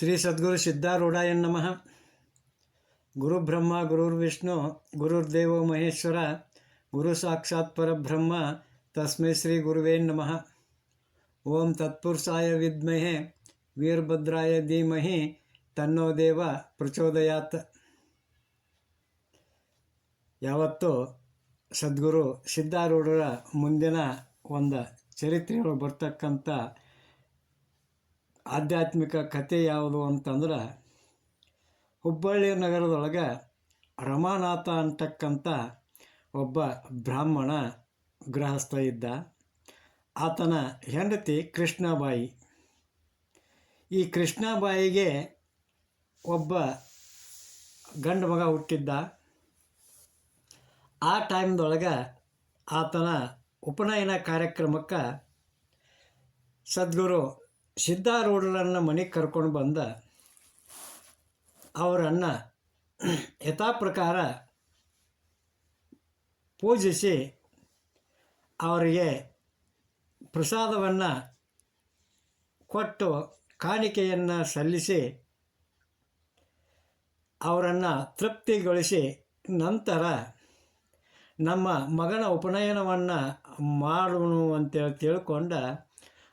ಶ್ರೀ ಸದ್ಗುರು ಸಿದ್ಧಾರೂಢಾಯ ನಮಃ. ಗುರುಬ್ರಹ್ಮ ಗುರುರ್ವಿಷ್ಣು ಗುರುರ್ದೇವೋ ಮಹೇಶ್ವರ, ಗುರು ಸಾಕ್ಷಾತ್ ಪರಬ್ರಹ್ಮ, ತಸ್ಮೈ ಶ್ರೀ ಗುರುವೇ ನಮಃ. ಓಂ ತತ್ಪುರುಷಾಯ ವಿದ್ಮಹೆ, ವೀರಭದ್ರಾಯ ಧೀಮಹಿ, ತನ್ನೋ ದೇವ ಪ್ರಚೋದಯಾತ್. ಯಾವತ್ತು ಸದ್ಗುರು ಸಿದ್ಧಾರೂಢರ ಮುಂದಿನ ಒಂದು ಚರಿತ್ರೆಗಳು ಬರ್ತಕ್ಕಂಥ ಆಧ್ಯಾತ್ಮಿಕ ಕಥೆ ಯಾವುದು ಅಂತಂದ್ರೆ ಹುಬ್ಬಳ್ಳಿ ನಗರದೊಳಗೆ ರಮಾನಾಥ ಅಂತಕ್ಕಂಥ ಒಬ್ಬ ಬ್ರಾಹ್ಮಣ ಗೃಹಸ್ಥ ಇದ್ದ. ಆತನ ಹೆಂಡತಿ ಕೃಷ್ಣಾಬಾಯಿ. ಈ ಕೃಷ್ಣಾಬಾಯಿಗೆ ಒಬ್ಬ ಗಂಡು ಮಗ ಹುಟ್ಟಿದ್ದ. ಆ ಟೈಮ್ದೊಳಗೆ ಆತನ ಉಪನಯನ ಕಾರ್ಯಕ್ರಮಕ್ಕೆ ಸದ್ಗುರು ಸಿದ್ಧಾರೂಢರನ್ನು ಮನೆಗೆ ಕರ್ಕೊಂಡು ಬಂದ ಅವರನ್ನು ಯಥಾಪ್ರಕಾರ ಪೂಜಿಸಿ ಅವರಿಗೆ ಪ್ರಸಾದವನ್ನು ಕೊಟ್ಟು ಕಾಣಿಕೆಯನ್ನು ಸಲ್ಲಿಸಿ ಅವರನ್ನು ತೃಪ್ತಿಗೊಳಿಸಿ ನಂತರ ನಮ್ಮ ಮಗನ ಉಪನಯನವನ್ನು ಮಾಡುವನು ಅಂತೇಳಿ ತಿಳ್ಕೊಂಡ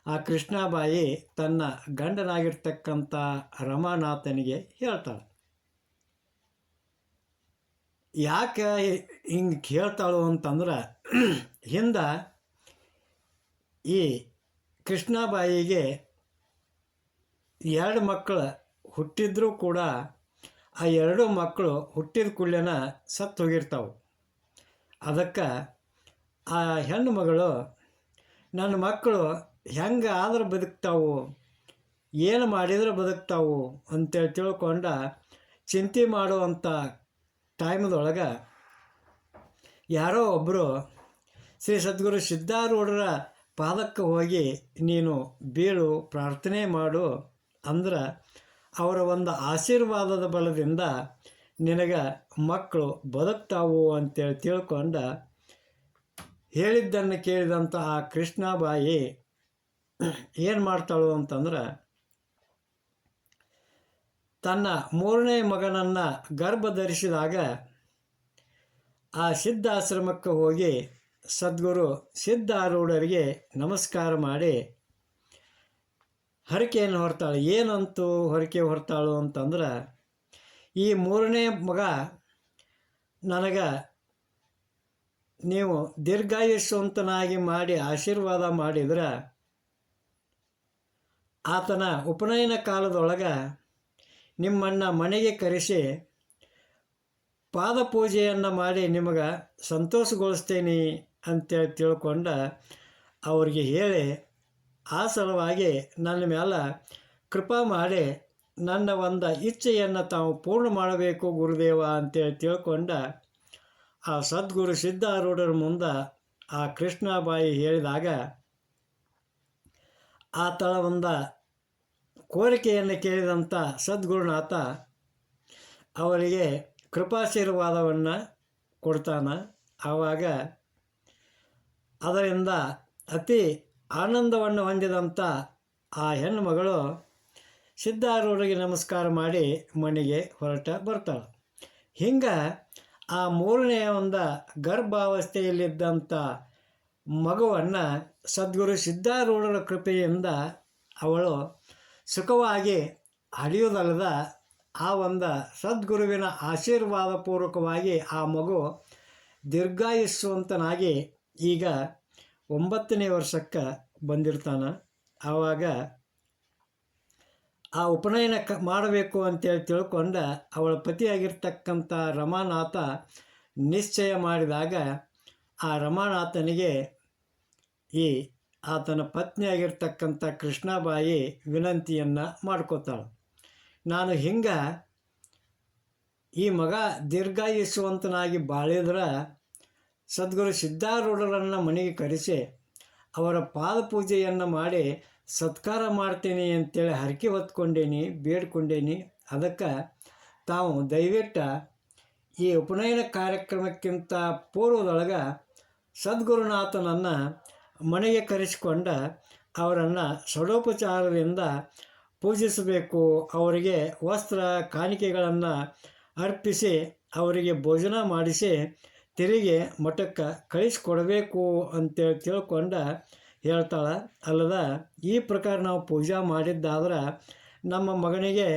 ಆ ಕೃಷ್ಣಾಬಾಯಿ ತನ್ನ ಗಂಡನಾಗಿರ್ತಕ್ಕಂಥ ರಮಾನಾಥನಿಗೆ ಹೇಳ್ತಾಳೆ. ಯಾಕೆ ಹಿಂಗೆ ಕೇಳ್ತಾಳು ಅಂತಂದ್ರೆ, ಹಿಂದೆ ಈ ಕೃಷ್ಣಾಬಾಯಿಗೆ ಎರಡು ಮಕ್ಕಳು ಹುಟ್ಟಿದ್ರೂ ಕೂಡ ಆ ಎರಡು ಮಕ್ಕಳು ಹುಟ್ಟಿದ ಕುಳ್ಳೆನ ಸತ್ತು ಹೋಗಿರ್ತಾವೆ. ಅದಕ್ಕೆ ಆ ಹೆಣ್ಣು ಮಗಳು, ನನ್ನ ಮಕ್ಕಳು ಹೆಂಗೆ ಆದ್ರೆ ಬದುಕ್ತಾವು? ಏನು ಮಾಡಿದ್ರೆ ಬದುಕ್ತಾವು? ಅಂತೇಳಿ ತಿಳ್ಕೊಂಡ ಚಿಂತೆ ಮಾಡುವಂಥ ಟೈಮ್ದೊಳಗೆ ಯಾರೋ ಒಬ್ಬರು ಶ್ರೀ ಸದ್ಗುರು ಸಿದ್ಧಾರೂಢರ ಪಾದಕ್ಕೆ ಹೋಗಿ ನೀನು ಬೀಳು, ಪ್ರಾರ್ಥನೆ ಮಾಡು ಅಂದ್ರೆ ಅವರ ಒಂದು ಆಶೀರ್ವಾದದ ಬಲದಿಂದ ನಿನಗೆ ಮಕ್ಕಳು ಬದುಕ್ತಾವು ಅಂತೇಳಿ ತಿಳ್ಕೊಂಡ ಹೇಳಿದ್ದನ್ನು ಕೇಳಿದಂಥ ಆ ಕೃಷ್ಣಾಬಾಯಿ ಏನು ಮಾಡ್ತಾಳು ಅಂತಂದ್ರೆ, ತನ್ನ ಮೂರನೇ ಮಗನನ್ನು ಗರ್ಭ ಧರಿಸಿದಾಗ ಆ ಸಿದ್ಧಾಶ್ರಮಕ್ಕೆ ಹೋಗಿ ಸದ್ಗುರು ಸಿದ್ಧಾರೂಢರಿಗೆ ನಮಸ್ಕಾರ ಮಾಡಿ ಹರಕೆಯನ್ನು ಹೊರ್ತಾಳೆ. ಏನಂತು ಹೊರಕೆ ಹೊರ್ತಾಳು ಅಂತಂದ್ರೆ, ಈ ಮೂರನೇ ಮಗ ನನಗೆ ನೀವು ದೀರ್ಘಾಯುಷ್ವಂತನಾಗಿ ಮಾಡಿ ಆಶೀರ್ವಾದ ಮಾಡಿದ್ರೆ ಆತನ ಉಪನಯನ ಕಾಲದೊಳಗೆ ನಿಮ್ಮನ್ನು ಮನೆಗೆ ಕರೆಸಿ ಪಾದಪೂಜೆಯನ್ನು ಮಾಡಿ ನಿಮಗೆ ಸಂತೋಷಗೊಳಿಸ್ತೇನೆ ಅಂತೇಳಿ ತಿಳ್ಕೊಂಡು ಅವ್ರಿಗೆ ಹೇಳಿ ಆ ಸಲುವಾಗಿ ನನ್ನ ಮೇಲೆ ಕೃಪಾ ಮಾಡಿ ನನ್ನ ಒಂದು ಇಚ್ಛೆಯನ್ನು ತಾವು ಪೂರ್ಣ ಮಾಡಬೇಕು ಗುರುದೇವ ಅಂತೇಳಿ ತಿಳ್ಕೊಂಡ ಆ ಸದ್ಗುರು ಸಿದ್ಧಾರೂಢರ ಮುಂದೆ ಆ ಕೃಷ್ಣಾಬಾಯಿ ಹೇಳಿದಾಗ ಆತಳ ಒಂದು ಕೋರಿಕೆಯನ್ನು ಕೇಳಿದಂಥ ಸದ್ಗುರುನಾಥ ಅವರಿಗೆ ಕೃಪಾಶೀರ್ವಾದವನ್ನು ಕೊಡ್ತಾನೆ. ಆವಾಗ ಅದರಿಂದ ಅತಿ ಆನಂದವನ್ನು ಹೊಂದಿದಂಥ ಆ ಹೆಣ್ಣು ಮಗಳು ಸಿದ್ಧಾರೂಢರಿಗೆ ನಮಸ್ಕಾರ ಮಾಡಿ ಮನೆಗೆ ಹೊರಟ ಬರ್ತಾಳೆ. ಹಿಂಗೆ ಆ ಮೂರನೆಯ ಒಂದು ಗರ್ಭಾವಸ್ಥೆಯಲ್ಲಿದ್ದಂಥ ಮಗುವನ್ನು ಸದ್ಗುರು ಸಿದ್ಧಾರೂಢರ ಕೃಪೆಯಿಂದ ಅವಳು ಸುಖವಾಗಿ ಅಳಿಯೋದಲ್ಲದ ಆ ಒಂದು ಸದ್ಗುರುವಿನ ಆಶೀರ್ವಾದ ಪೂರ್ವಕವಾಗಿ ಆ ಮಗು ದೀರ್ಘಾಯಿಸುವಂತನಾಗಿ ಈಗ ಒಂಬತ್ತನೇ ವರ್ಷಕ್ಕೆ ಬಂದಿರ್ತಾನೆ. ಆವಾಗ ಆ ಉಪನಯನ ಕ ಮಾಡಬೇಕು ಅಂತೇಳಿ ತಿಳ್ಕೊಂಡ ಅವಳ ಪತಿಯಾಗಿರ್ತಕ್ಕಂಥ ರಮಾನಾಥ ನಿಶ್ಚಯ ಮಾಡಿದಾಗ ಆ ರಮಾನಾಥನಿಗೆ ಈ ಆತನ ಪತ್ನಿಯಾಗಿರ್ತಕ್ಕಂಥ ಕೃಷ್ಣಾಬಾಯಿ ವಿನಂತಿಯನ್ನು ಮಾಡ್ಕೋತಾಳೆ. ನಾನು ಹಿಂಗೆ ಈ ಮಗ ದೀರ್ಘಾಯಿಸುವಂತನಾಗಿ ಬಾಳಿದ್ರೆ ಸದ್ಗುರು ಸಿದ್ಧಾರೂಢರನ್ನು ಮನೆಗೆ ಕರೆಸಿ ಅವರ ಪಾದ ಪೂಜೆಯನ್ನು ಮಾಡಿ ಸತ್ಕಾರ ಮಾಡ್ತೀನಿ ಅಂತೇಳಿ ಹರಕೆ ಹೊತ್ಕೊಂಡೇನಿ, ಬೇಡ್ಕೊಂಡೇನಿ. ಅದಕ್ಕೆ ತಾವು ದಯವಿಟ್ಟು ಈ ಉಪನಯನ ಕಾರ್ಯಕ್ರಮಕ್ಕಿಂತ ಪೂರ್ವದೊಳಗೆ ಸದ್ಗುರುನಾಥನನ್ನು ಮನೆಗೆ ಕರೆಸಿಕೊಂಡ ಅವರನ್ನು ಸಡೋಪಚಾರದಿಂದ ಪೂಜಿಸಬೇಕು. ಅವರಿಗೆ ವಸ್ತ್ರ, ಕಾಣಿಕೆಗಳನ್ನು ಅರ್ಪಿಸಿ, ಅವರಿಗೆ ಭೋಜನ ಮಾಡಿಸಿ, ತಿರುಗಿ ಮಠಕ್ಕೆ ಕಳಿಸಿಕೊಡಬೇಕು ಅಂತೇಳಿ ತಿಳ್ಕೊಂಡ ಹೇಳ್ತಾಳೆ. ಅಲ್ಲದ, ಈ ಪ್ರಕಾರ ನಾವು ಪೂಜೆ ಮಾಡಿದ್ದಾದ್ರೆ ನಮ್ಮ ಮಗನಿಗೆ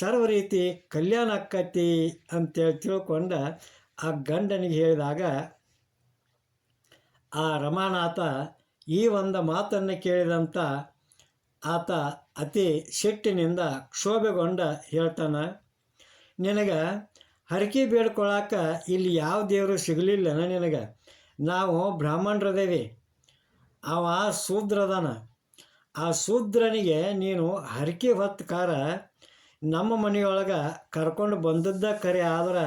ಸರ್ವ ರೀತಿ ಕಲ್ಯಾಣ ಆಕ್ಕತಿ ಅಂತೇಳಿ ತಿಳ್ಕೊಂಡ ಆ ಗಂಡನಿಗೆ ಹೇಳಿದಾಗ ಆ ರಮಾನಾಥ ಈ ಒಂದು ಮಾತನ್ನು ಕೇಳಿದಂಥ ಆತ ಅತಿ ಸಿಟ್ಟಿನಿಂದ ಕ್ಷೋಭೆಗೊಂಡ ಹೇಳ್ತಾನೆ, ನಿನಗೆ ಹರಕೆ ಬೇಡ್ಕೊಳಕ ಇಲ್ಲಿ ಯಾವ ದೇವರು ಸಿಗಲಿಲ್ಲನ ನಿನಗೆ? ನಾವು ಬ್ರಾಹ್ಮಣರದೇವಿ. ಅವ ಶೂದ್ರದಾನ. ಆ ಶೂದ್ರನಿಗೆ ನೀನು ಹರಕೆ ಹೊತ್ತು ಕಾರ ನಮ್ಮ ಮನೆಯೊಳಗೆ ಕರ್ಕೊಂಡು ಬಂದದ್ದ ಕರೆ ಆದ್ರೆ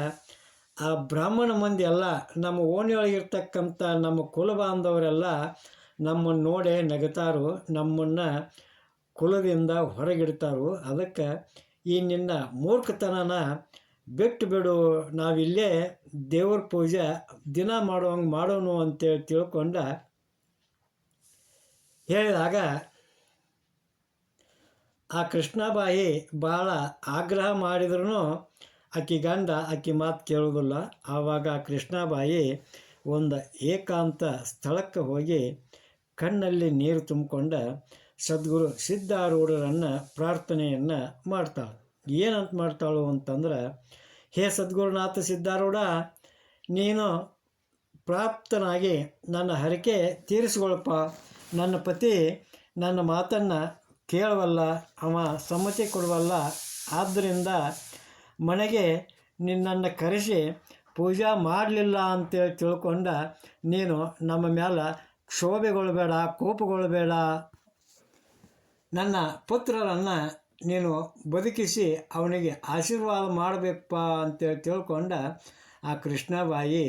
ಆ ಬ್ರಾಹ್ಮಣ ಮಂದಿ ಎಲ್ಲ ನಮ್ಮ ಓಣಿಯೊಳಗಿರ್ತಕ್ಕಂಥ ನಮ್ಮ ಕುಲ ಬಾಂಧವರೆಲ್ಲ ನಮ್ಮನ್ನು ನೋಡೇ ನಗತಾರು, ನಮ್ಮನ್ನು ಕುಲದಿಂದ ಹೊರಗಿಡ್ತಾರು. ಅದಕ್ಕೆ ಈ ನಿನ್ನ ಮೂರ್ಖತನನ ಬಿಟ್ಟು ಬಿಡು, ನಾವಿಲ್ಲೇ ದೇವ್ರ ಪೂಜೆ ದಿನ ಮಾಡೋಂಗೆ ಮಾಡೋನು ಅಂತೇಳಿ ತಿಳ್ಕೊಂಡ ಹೇಳಿದಾಗ ಆ ಕೃಷ್ಣಬಾಯಿ ಭಾಳ ಆಗ್ರಹ ಮಾಡಿದ್ರೂ ಆಕಿ ಗಂಡ, ಆಕೆ ಮಾತು ಕೇಳೋದಿಲ್ಲ ಆವಾಗ ಕೃಷ್ಣಾಬಾಯಿ ಒಂದು ಏಕಾಂತ ಸ್ಥಳಕ್ಕೆ ಹೋಗಿ ಕಣ್ಣಲ್ಲಿ ನೀರು ತುಂಬಿಕೊಂಡ ಸದ್ಗುರು ಸಿದ್ಧಾರೂಢರನ್ನು ಪ್ರಾರ್ಥನೆಯನ್ನು ಮಾಡ್ತಾಳೆ. ಏನಂತ ಮಾಡ್ತಾಳು ಅಂತಂದ್ರೆ, ಹೇ ಸದ್ಗುರುನಾಥ ಸಿದ್ಧಾರೂಢ, ನೀನು ಪ್ರಾಪ್ತನಾಗಿ ನನ್ನ ಹರಕೆ ತೀರಿಸ್ಕೊಳಪ್ಪ. ನನ್ನ ಪತಿ ನನ್ನ ಮಾತನ್ನು ಕೇಳವಲ್ಲ, ಅವ ಸಮ್ಮತಿ ಕೊಡುವಲ್ಲ. ಆದ್ದರಿಂದ ಮನೆಗೆ ನಿನ್ನನ್ನು ಕರೆಸಿ ಪೂಜಾ ಮಾಡಲಿಲ್ಲ ಅಂತೇಳಿ ತಿಳ್ಕೊಂಡ ನೀನು ನಮ್ಮ ಮೇಲೆ ಕ್ಷೋಭೆಗೊಳ್ಬೇಡ ಕೋಪಗೊಳ್ಬೇಡ ನನ್ನ ಪುತ್ರರನ್ನು ನೀನು ಬದುಕಿಸಿ ಅವನಿಗೆ ಆಶೀರ್ವಾದ ಮಾಡಬೇಕಪ್ಪ ಅಂತೇಳಿ ತಿಳ್ಕೊಂಡ ಆ ಕೃಷ್ಣಬಾಯಿ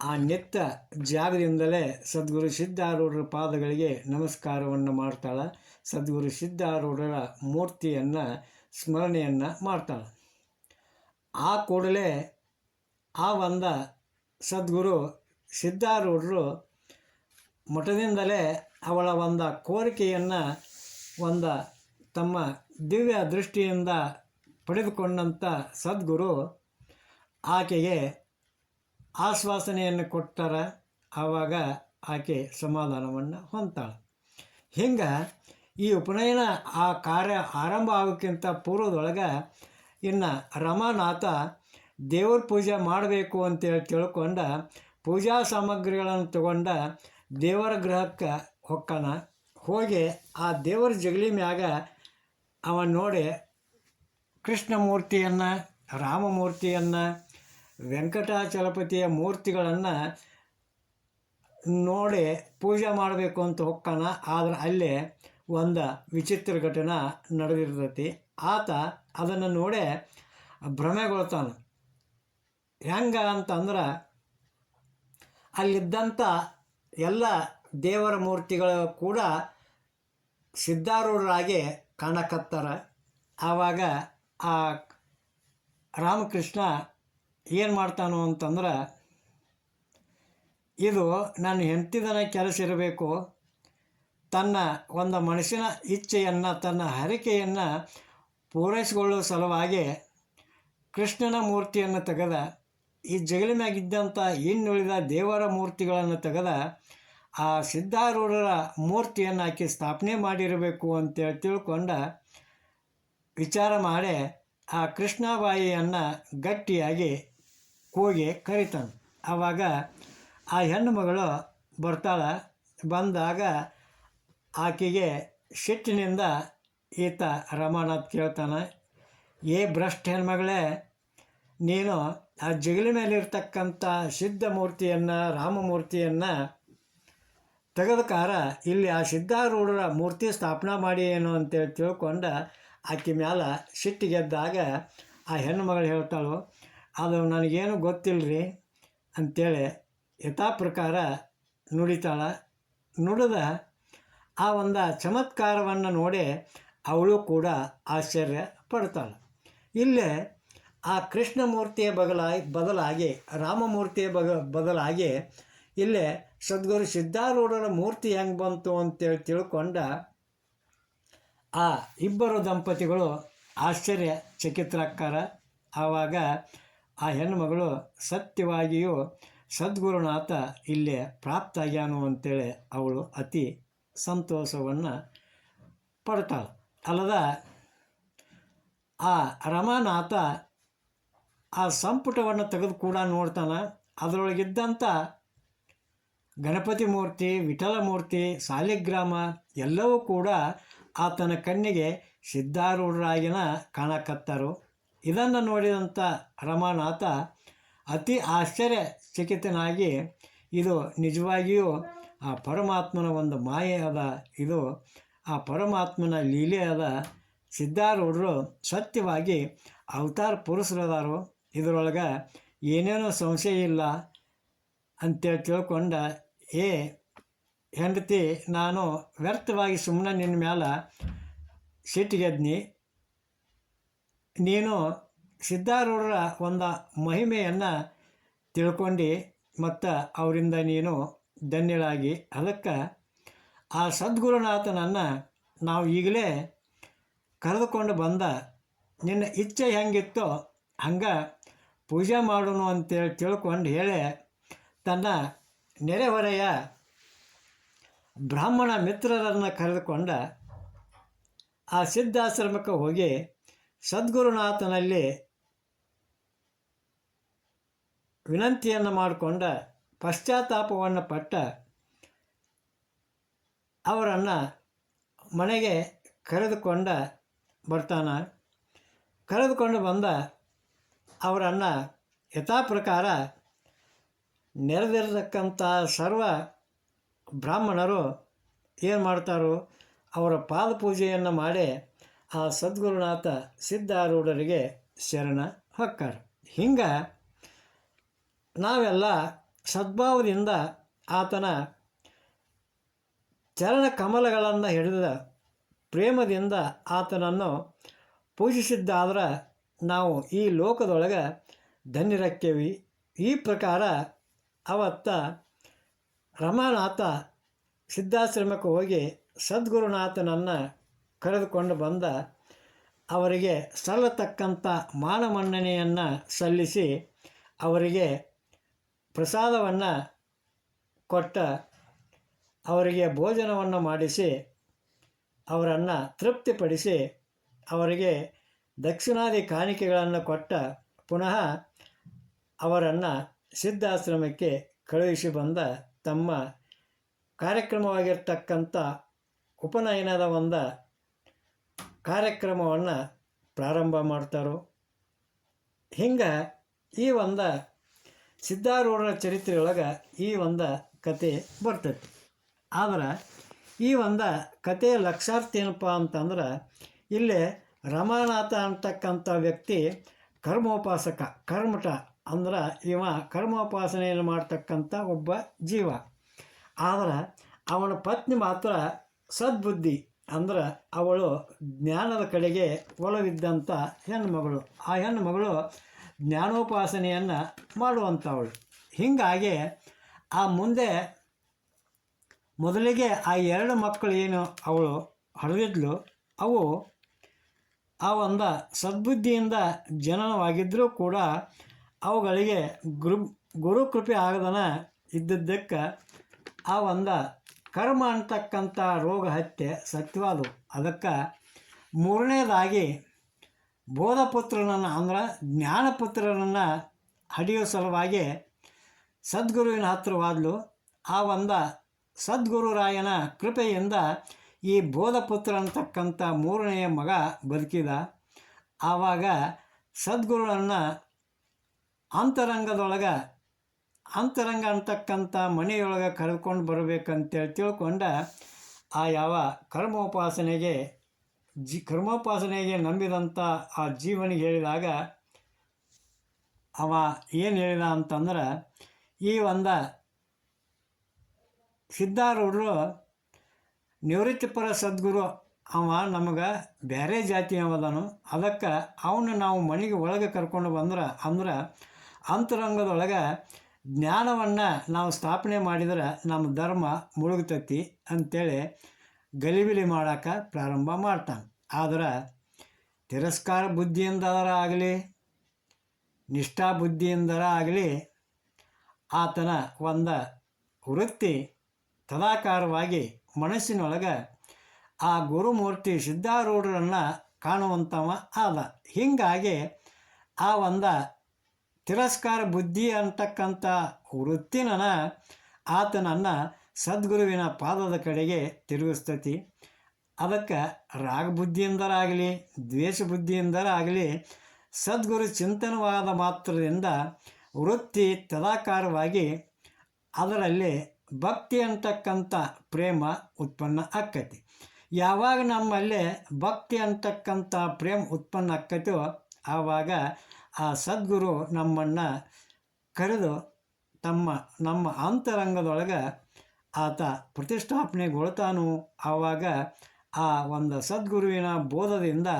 ಆ ನಿತ್ತ ಜಾಗದಿಂದಲೇ ಸದ್ಗುರು ಸಿದ್ಧಾರೂಢರ ಪಾದಗಳಿಗೆ ನಮಸ್ಕಾರವನ್ನು ಮಾಡ್ತಾಳೆ. ಸದ್ಗುರು ಸಿದ್ಧಾರೂಢರ ಮೂರ್ತಿಯನ್ನು ಸ್ಮರಣೆಯನ್ನು ಮಾಡ್ತಾಳೆ. ಆ ಕೂಡಲೇ ಆ ಒಂದ ಸದ್ಗುರು ಸಿದ್ಧಾರೂಢರು ಮಠದಿಂದಲೇ ಅವಳ ಒಂದು ಕೋರಿಕೆಯನ್ನು ಒಂದು ತಮ್ಮ ದಿವ್ಯ ದೃಷ್ಟಿಯಿಂದ ಪಡೆದುಕೊಂಡಂಥ ಸದ್ಗುರು ಆಕೆಗೆ ಆಶ್ವಾಸನೆಯನ್ನು ಕೊಟ್ಟಾರ, ಆವಾಗ ಆಕೆ ಸಮಾಧಾನವನ್ನು ಹೊಂತಾಳೆ ಹಿಂಗೆ ಈ ಉಪನಯನ ಆ ಕಾರ್ಯ ಆರಂಭ ಆಗೋಕ್ಕಿಂತ ಪೂರ್ವದೊಳಗೆ ಇನ್ನು ರಮಾನಾಥ ದೇವ್ರ ಪೂಜೆ ಮಾಡಬೇಕು ಅಂತೇಳಿ ತಿಳ್ಕೊಂಡ ಪೂಜಾ ಸಾಮಗ್ರಿಗಳನ್ನು ತಗೊಂಡ ದೇವರ ಗೃಹಕ್ಕೆ ಹೊಕ್ಕನ. ಹೋಗಿ ಆ ದೇವರ ಜಗಲಿ ಮ್ಯಾಗ ಅವ ನೋಡಿ ಕೃಷ್ಣಮೂರ್ತಿಯನ್ನು, ರಾಮಮೂರ್ತಿಯನ್ನು, ವೆಂಕಟಾಚಲಪತಿಯ ಮೂರ್ತಿಗಳನ್ನು ನೋಡಿ ಪೂಜೆ ಮಾಡಬೇಕು ಅಂತ ಹೊಕ್ಕನ. ಆದ್ರೆ ಅಲ್ಲೇ ಒಂದು ವಿಚಿತ್ರ ಘಟನೆ ನಡೆದಿರ್ತೈತಿ. ಆತ ಅದನ್ನು ನೋಡಿ ಭ್ರಮೆಗೊಳ್ತಾನೆ. ಹೆಂಗ ಅಂತಂದ್ರೆ ಅಲ್ಲಿದ್ದಂಥ ಎಲ್ಲ ದೇವರ ಮೂರ್ತಿಗಳು ಕೂಡ ಸಿದ್ಧಾರೂಢರಾಗಿ ಕಾಣಕತ್ತಾರ. ಆವಾಗ ಆ ರಾಮಕೃಷ್ಣ ಏನು ಮಾಡ್ತಾನೋ ಅಂತಂದ್ರೆ, ಇದು ನನ್ನ ಹೆಂಡತಿದನ ಕೆಲಸ ಇರಬೇಕು ತನ್ನ ಒಂದು ಮನುಷ್ಯನ ಇಚ್ಛೆಯನ್ನು, ತನ್ನ ಹರಿಕೆಯನ್ನು ಪೂರೈಸಿಕೊಳ್ಳುವ ಸಲುವಾಗಿ ಕೃಷ್ಣನ ಮೂರ್ತಿಯನ್ನು ತೆಗೆದ, ಈ ಜಗಲಿ ಮ್ಯಾಗಿದ್ದಂಥ ಇನ್ನುಳಿದ ದೇವರ ಮೂರ್ತಿಗಳನ್ನು ತೆಗೆದ, ಆ ಸಿದ್ಧಾರೂಢರ ಮೂರ್ತಿಯನ್ನು ಹಾಕಿ ಸ್ಥಾಪನೆ ಮಾಡಿರಬೇಕು ಅಂತೇಳಿ ತಿಳ್ಕೊಂಡ ವಿಚಾರ ಮಾಡಿ ಆ ಕೃಷ್ಣಬಾಯಿಯನ್ನು ಗಟ್ಟಿಯಾಗಿ ಕೂಗಿ ಕರಿತಾನೆ. ಆವಾಗ ಆ ಹೆಣ್ಣು ಮಗಳು ಬರ್ತಾಳೆ, ಬಂದಾಗ ಆಕೆಗೆ ಸಿಟ್ಟಿನಿಂದ ಈತ, ರಮಾನಾಥ್ ಕೇಳ್ತಾನೆ, ಏ ಭ್ರಷ್ಟ ಹೆಣ್ಮಗಳೇ, ನೀನು ಆ ಜಗಲಿ ಮೇಲಿರ್ತಕ್ಕಂಥ ಸಿದ್ಧ ಮೂರ್ತಿಯನ್ನು ರಾಮಮೂರ್ತಿಯನ್ನು ತೆಗೆದ ಕಾರ ಇಲ್ಲಿ ಆ ಸಿದ್ಧಾರೂಢರ ಮೂರ್ತಿ ಸ್ಥಾಪನಾ ಮಾಡಿ ಏನು ಅಂತೇಳಿ ತಿಳ್ಕೊಂಡ ಆಕೆ ಮ್ಯಾಲ ಸಿಟ್ಟಿಗೆದ್ದಾಗ ಆ ಹೆಣ್ಮಗಳು ಹೇಳ್ತಾಳು, ಅದು ನನಗೇನು ಗೊತ್ತಿಲ್ಲರಿ ಅಂಥೇಳಿ ಯಥಾ ಪ್ರಕಾರ ನುಡಿತಾಳ. ನುಡಿದ ಆ ಒಂದು ಚಮತ್ಕಾರವನ್ನು ನೋಡಿ ಅವಳು ಕೂಡ ಆಶ್ಚರ್ಯ ಪಡ್ತಾಳೆ. ಇಲ್ಲೇ ಆ ಕೃಷ್ಣಮೂರ್ತಿಯ ಬದಲಾಗಿ ಬದಲಾಗಿ ರಾಮಮೂರ್ತಿಯ ಬಗ, ಬದಲಾಗಿ ಇಲ್ಲೇ ಸದ್ಗುರು ಸಿದ್ಧಾರೂಢರ ಮೂರ್ತಿ ಹೆಂಗೆ ಬಂತು ಅಂತೇಳಿ ತಿಳ್ಕೊಂಡ ಆ ಇಬ್ಬರು ದಂಪತಿಗಳು ಆಶ್ಚರ್ಯ ಚಕಿತ್ರಾಕ್ಕಾರ ಆವಾಗ ಆ ಹೆಣ್ಣುಮಗಳು ಸತ್ಯವಾಗಿಯೂ ಸದ್ಗುರುನಾಥ ಇಲ್ಲೇ ಪ್ರಾಪ್ತ ಆಗ್ಯಾನು ಅಂತೇಳಿ ಅವಳು ಅತಿ ಸಂತೋಷವನ್ನು ಪಡ್ತಾಳೆ. ಅಲ್ಲದ ಆ ರಮಾನಾಥ ಆ ಸಂಪುಟವನ್ನು ತೆಗೆದು ಕೂಡ ನೋಡ್ತಾನೆ. ಅದರೊಳಗಿದ್ದಂಥ ಗಣಪತಿ ಮೂರ್ತಿ, ವಿಠಲ ಮೂರ್ತಿ, ಸಾಲಿಗ್ರಾಮ ಎಲ್ಲವೂ ಕೂಡ ಆತನ ಕಣ್ಣಿಗೆ ಸಿದ್ಧಾರೂಢರಾಗಿನ ಕಾಣಕತ್ತರು. ಇದನ್ನು ನೋಡಿದಂಥ ರಮಾನಾಥ ಅತಿ ಆಶ್ಚರ್ಯಚಕಿತನಾಗಿ, ಇದು ನಿಜವಾಗಿಯೂ ಆ ಪರಮಾತ್ಮನ ಒಂದು ಮಾಯೆ ಅದ, ಇದು ಆ ಪರಮಾತ್ಮನ ಲೀಲೆ ಅದ. ಸಿದ್ಧಾರೂಢರು ಸತ್ಯವಾಗಿ ಅವತಾರ ಪುರುಷರದಾರು. ಇದರೊಳಗೆ ಏನೇನೋ ಸಂಶಯ ಇಲ್ಲ ಅಂತೇಳಿ ತಿಳ್ಕೊಂಡ, ಏ, ಹೆಂಡತಿ, ನಾನು ವ್ಯರ್ಥವಾಗಿ ಸುಮ್ಮನೆ ನಿನ್ನ ಮೇಲೆ ಸಿಟ್ಟಿಗೆದ್ನಿ. ನೀನು ಸಿದ್ಧಾರೂಢರ ಒಂದು ಮಹಿಮೆಯನ್ನು ತಿಳ್ಕೊಂಡು, ಮತ್ತು ಅವರಿಂದ ನೀನು ಧನ್ಯಳಾಗಿ. ಅದಕ್ಕೆ ಆ ಸದ್ಗುರುನಾಥನನ್ನು ನಾವು ಈಗಲೇ ಕರೆದುಕೊಂಡು ಬಂದ ನಿನ್ನ ಇಚ್ಛೆ ಹೆಂಗಿತ್ತೋ ಹಂಗೆ ಪೂಜೆ ಮಾಡೋನು ಅಂತೇಳಿ ತಿಳ್ಕೊಂಡು ಹೇಳಿ ತನ್ನ ನೆರೆಹೊರೆಯ ಬ್ರಾಹ್ಮಣ ಮಿತ್ರರನ್ನು ಕರೆದುಕೊಂಡ ಆ ಸಿದ್ಧಾಶ್ರಮಕ್ಕೆ ಹೋಗಿ ಸದ್ಗುರುನಾಥನಲ್ಲಿ ವಿನಂತಿಯನ್ನು ಮಾಡಿಕೊಂಡ ಪಶ್ಚಾತ್ತಾಪವನ್ನು ಪಟ್ಟ ಅವರನ್ನು ಮನೆಗೆ ಕರೆದುಕೊಂಡ ಬರ್ತಾನೆ. ಕರೆದುಕೊಂಡು ಬಂದ ಅವರನ್ನು ಯಥಾಪ್ರಕಾರ ನೆರೆದಿರತಕ್ಕಂಥ ಸರ್ವ ಬ್ರಾಹ್ಮಣರು ಏನು ಮಾಡ್ತಾರೋ ಅವರ ಪಾದಪೂಜೆಯನ್ನು ಮಾಡಿ ಆ ಸದ್ಗುರುನಾಥ ಸಿದ್ಧಾರೂಢರಿಗೆ ಶರಣ ಹೊಕ್ಕಾರ. ಹಿಂಗೆ ನಾವೆಲ್ಲ ಸದ್ಭಾವದಿಂದ ಆತನ ಚರಣ ಕಮಲಗಳನ್ನು ಹಿಡಿದ ಪ್ರೇಮದಿಂದ ಆತನನ್ನು ಪೂಜಿಸಿದ್ದಾದ್ರೆ ನಾವು ಈ ಲೋಕದೊಳಗೆ ಧನ್ಯರಕ್ಕೇವಿ. ಈ ಪ್ರಕಾರ ಅವತ್ತ ರಮಾನಾಥ ಸಿದ್ಧಾಶ್ರಮಕ್ಕೆ ಹೋಗಿ ಸದ್ಗುರುನಾಥನನ್ನು ಕರೆದುಕೊಂಡು ಬಂದ ಅವರಿಗೆ ಸಲ್ಲತಕ್ಕಂಥ ಮಾನಮನ್ನಣೆಯನ್ನು ಸಲ್ಲಿಸಿ ಅವರಿಗೆ ಪ್ರಸಾದವನ್ನು ಕೊಟ್ಟ ಅವರಿಗೆ ಭೋಜನವನ್ನು ಮಾಡಿಸಿ, ಅವರನ್ನು ತೃಪ್ತಿಪಡಿಸಿ, ಅವರಿಗೆ ದಕ್ಷಿಣಾದಿ ಕಾಣಿಕೆಗಳನ್ನು ಕೊಟ್ಟ ಪುನಃ ಅವರನ್ನು ಸಿದ್ಧಾಶ್ರಮಕ್ಕೆ ಕಳುಹಿಸಿ ಬಂದ ತಮ್ಮ ಕಾರ್ಯಕ್ರಮವಾಗಿರ್ತಕ್ಕಂಥ ಉಪನಯನದ ಒಂದು ಕಾರ್ಯಕ್ರಮವನ್ನು ಪ್ರಾರಂಭ ಮಾಡ್ತಾರೋ. ಹಿಂಗೆ ಈ ಒಂದು ಸಿದ್ಧಾರೂಢರ ಚರಿತ್ರೆಯೊಳಗೆ ಈ ಒಂದು ಕತೆ ಬರ್ತೈತಿ. ಆದ್ರೆ ಈ ಒಂದು ಕಥೆಯ ಲಕ್ಷಾರ್ಥ ಏನಪ್ಪ ಅಂತಂದ್ರೆ ಇಲ್ಲಿ ರಮಾನಾಥ ಅಂತಕ್ಕಂಥ ವ್ಯಕ್ತಿ ಕರ್ಮೋಪಾಸಕ ಕರ್ಮಟ ಅಂದ್ರೆ ಇವ ಕರ್ಮೋಪಾಸನೆಯನ್ನು ಮಾಡ್ತಕ್ಕಂಥ ಒಬ್ಬ ಜೀವ. ಆದ್ರೆ ಅವನ ಪತ್ನಿ ಮಾತ್ರ ಸದ್ಬುದ್ಧಿ ಅಂದ್ರೆ ಅವಳು ಜ್ಞಾನದ ಕಡೆಗೆ ಒಲವಿದ್ದಂಥ ಹೆಣ್ಣುಮಗಳು. ಆ ಹೆಣ್ಣುಮಗಳು ಜ್ಞಾನೋಪಾಸನೆಯನ್ನು ಮಾಡುವಂಥವಳು. ಹೀಗಾಗಿ ಆ ಮುಂದೆ ಮೊದಲಿಗೆ ಆ ಎರಡು ಮಕ್ಕಳು ಏನು, ಅವಳು ಹರಿದಿದ್ಲು. ಅವು ಆ ಒಂದು ಸದ್ಬುದ್ಧಿಯಿಂದ ಜನನವಾಗಿದ್ದರೂ ಕೂಡ ಅವುಗಳಿಗೆ ಗುರು, ಗುರುಕೃಪೆ ಆಗದನ ಇದ್ದದ್ದಕ್ಕೆ ಆ ಒಂದು ಕರ್ಮ ಅಂತಕ್ಕಂಥ ರೋಗ ಹತ್ಯೆ ಸತ್ಯವಾದವು. ಅದಕ್ಕೆ ಮೂರನೇದಾಗಿ ಬೋಧಪುತ್ರನನ್ನು ಅಂದ್ರೆ ಜ್ಞಾನಪುತ್ರನನ್ನು ಹಡಿಯೋ ಸಲುವಾಗಿ ಸದ್ಗುರುವಿನ ಹತ್ರವಾದಲು ಆ ಒಂದು ಸದ್ಗುರುರಾಯನ ಕೃಪೆಯಿಂದ ಈ ಬೋಧಪುತ್ರ ಅಂತಕ್ಕಂಥ ಮೂರನೆಯ ಮಗ ಬದುಕಿದ. ಆವಾಗ ಸದ್ಗುರುವನ್ನು ಅಂತರಂಗದೊಳಗೆ, ಅಂತರಂಗ ಅಂತಕ್ಕಂಥ ಮನೆಯೊಳಗೆ ಕರೆದುಕೊಂಡು ಬರಬೇಕಂತೇಳಿ ತಿಳ್ಕೊಂಡ ಆ ಯಾವ ಕರ್ಮೋಪಾಸನೆಗೆ ಜಿ ಕರ್ಮೋಪಾಸನೆಗೆ ನಂಬಿದಂಥ ಆ ಜೀವನಿಗೆ ಹೇಳಿದಾಗ ಅವ ಏನು ಹೇಳಿದ ಅಂತಂದ್ರೆ, ಈ ಒಂದು ಸಿದ್ಧಾರೂಢರು ನಿವೃತ್ತಿಪರ ಸದ್ಗುರು ಅವ ನಮಗೆ ಬೇರೆ ಜಾತಿ ಅವದನು ಅದಕ್ಕೆ ಅವನು ನಾವು ಮನೆಗೆ ಒಳಗೆ ಕರ್ಕೊಂಡು ಬಂದ್ರೆ ಅಂದ್ರೆ, ಅಂತರಂಗದೊಳಗೆ ಜ್ಞಾನವನ್ನು ನಾವು ಸ್ಥಾಪನೆ ಮಾಡಿದ್ರೆ ನಮ್ಮ ಧರ್ಮ ಮುಳುಗ್ತೈತಿ ಅಂಥೇಳಿ ಗಲಿಬಿಲಿ ಮಾಡೋಕೆ ಪ್ರಾರಂಭ ಮಾಡ್ತಾನೆ. ಆದ್ರೆ ತಿರಸ್ಕಾರ ಬುದ್ಧಿಯಿಂದರ ಆಗಲಿ, ನಿಷ್ಠಾ ಬುದ್ಧಿಯಿಂದರ ಆಗಲಿ ಆತನ ಒಂದು ವೃತ್ತಿ ತದಾಕಾರವಾಗಿ ಮನಸ್ಸಿನೊಳಗೆ ಆ ಗುರುಮೂರ್ತಿ ಸಿದ್ಧಾರೂಢರನ್ನು ಕಾಣುವಂಥವ ಆದ. ಹೀಗಾಗಿ ಆ ಒಂದು ತಿರಸ್ಕಾರ ಬುದ್ಧಿ ಅಂತಕ್ಕಂಥ ವೃತ್ತಿನ ಆತನನ್ನು ಸದ್ಗುರುವಿನ ಪಾದದ ಕಡೆಗೆ ತಿರುಗಿಸ್ತತಿ. ಅದಕ್ಕೆ ರಾಗ ಬುದ್ಧಿಯಿಂದರಾಗಲಿ ದ್ವೇಷ ಬುದ್ಧಿಯಿಂದರಾಗಲಿ ಸದ್ಗುರು ಚಿಂತನವಾದ ಮಾತ್ರದಿಂದ ವೃತ್ತಿ ತದಾಕಾರವಾಗಿ ಅದರಲ್ಲಿ ಭಕ್ತಿ ಅಂತಕ್ಕಂಥ ಪ್ರೇಮ ಉತ್ಪನ್ನ ಆಕ್ಕತಿ. ಯಾವಾಗ ನಮ್ಮಲ್ಲಿ ಭಕ್ತಿ ಅಂತಕ್ಕಂಥ ಪ್ರೇಮ ಉತ್ಪನ್ನ ಆಕ್ಕತೋ ಆವಾಗ ಆ ಸದ್ಗುರು ನಮ್ಮನ್ನು ಕರೆದು ತಮ್ಮ, ನಮ್ಮ ಅಂತರಂಗದೊಳಗೆ ಆತ ಪ್ರತಿಷ್ಠಾಪನೆಗೊಳ್ತಾನು ಆವಾಗ ಆ ಒಂದು ಸದ್ಗುರುವಿನ ಬೋಧದಿಂದ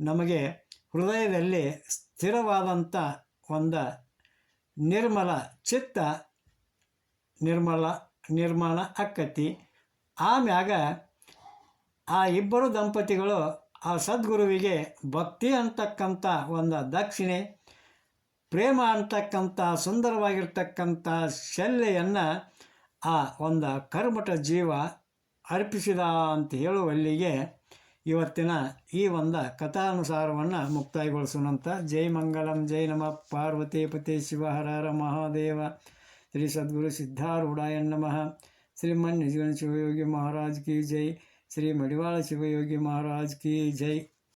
ನಮಗೆ ಹೃದಯದಲ್ಲಿ ಸ್ಥಿರವಾದಂಥ ಒಂದು ನಿರ್ಮಲ ಚಿತ್ತ ನಿರ್ಮಲ ನಿರ್ಮಾಣ ಆಕ್ಕತಿ ಆಮ್ಯಾಗ ಆ ಇಬ್ಬರು ದಂಪತಿಗಳು ಆ ಸದ್ಗುರುವಿಗೆ ಭಕ್ತಿ ಅಂತಕ್ಕಂಥ ಒಂದು ದಕ್ಷಿಣೆ, ಪ್ರೇಮ ಅಂತಕ್ಕಂಥ ಸುಂದರವಾಗಿರ್ತಕ್ಕಂಥ ಶಲ್ಯೆಯನ್ನು ಆ ಒಂದು ಕರ್ಮಠ ಜೀವ ಅರ್ಪಿಸಿದ ಅಂತ ಹೇಳುವಲ್ಲಿಗೆ ಇವತ್ತಿನ ಈ ಒಂದು ಕಥಾನುಸಾರವನ್ನು ಮುಕ್ತಾಯಗೊಳಿಸೋಣಂತ ಜೈ ಮಂಗಳಂ ಜೈ ನಮ. ಪಾರ್ವತಿ ಪತಿ ಮಹಾದೇವ. ಶ್ರೀ ಸದ್ಗುರು ಸಿದ್ಧಾರೂಢಾಯ ನಮಃ. ಶ್ರೀಮನ್ ನಿಜಗಣ ಶಿವಯೋಗಿ ಮಹಾರಾಜ್ ಕಿ ಜೈ. ಶ್ರೀ ಮಡಿವಾಳ ಶಿವಯೋಗಿ ಮಹಾರಾಜ್ ಕಿ ಜೈ.